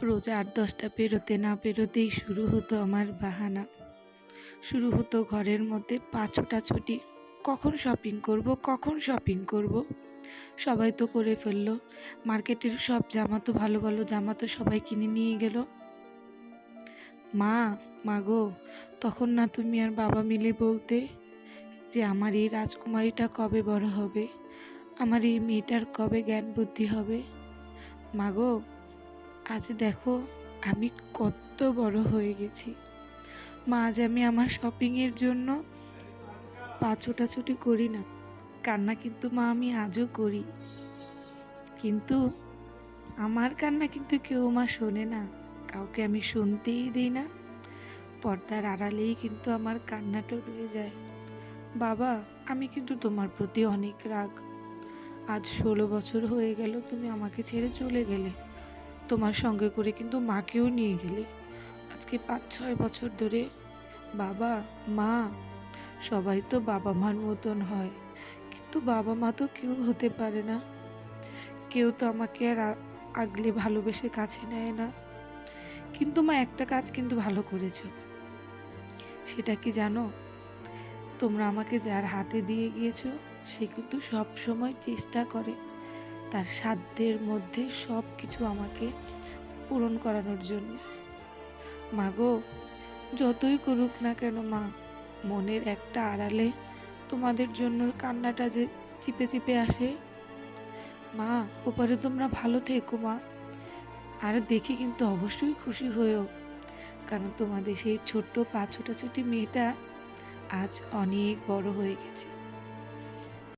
রোজ আট দশটা পেরোতে না পেরোতেই শুরু হতো আমার বাহানা। শুরু হতো ঘরের মধ্যে পা ছোটাছুটি কখন শপিং করব, কখন শপিং করব? সবাই তো করে ফেলল। মার্কেটের সব জামা তো ভালো ভালো জামা তো সবাই কিনে নিয়ে গেল। মা মা গো, তখন না তুমি আর বাবা মিলে বলতে যে আমার এই রাজকুমারীটা কবে বড় হবে? আমার এই মেয়েটার কবে জ্ঞান বুদ্ধি হবে? মা গো আজ দেখো, আমি কত বড় হয়ে গেছি। মা আজ আমি আমার শপিংয়ের জন্য পা ছোটাছুটি করি না। কান্না কিন্তু মা আমি আজও করি। কিন্তু আমার কান্না কিন্তু কেউ মা শোনে না। কাউকে আমি শুনতেই দিই না। পর্দার আড়ালেই কিন্তু আমার কান্নাটা রয়ে যায়। বাবা, আমি কিন্তু তোমার প্রতি অনেক রাগ। আজ ষোলো বছর হয়ে গেল, তুমি আমাকে ছেড়ে চলে গেলে। তোমার সঙ্গে করে কিন্তু মাকেও নিয়ে গেলে। আজকে পাঁচ, ছয় বছর ধরে বাবা, মা সবাই তো বাবা মার মতন হয়, কিন্তু বাবা মা তো কেউ হতে পারে না। কেউ তো আমাকে আর আগলে ভালোবেসে কাছে নেয় না। কিন্তু মা, একটা কাজ কিন্তু ভালো করেছ। সেটা কি জানো? তোমরা আমাকে যার হাতে দিয়ে গিয়েছো, সে কিন্তু সব সময় চেষ্টা করে। তার সাধ্যের মধ্যে সব কিছু আমাকে পূরণ করানোর জন্য। মা গো, যতই করুক না কেন মা, মনের একটা আড়ালে তোমাদের জন্য কান্নাটা যে চিপে চিপে আসে। মা, ওপারে তোমরা ভালো থেকো মা। আর দেখে কিন্তু অবশ্যই খুশি হয়েও, কারণ তোমাদের সেই ছোট্ট পা ছোটাছুটি মেয়েটা আজ অনেক বড় হয়ে গেছে।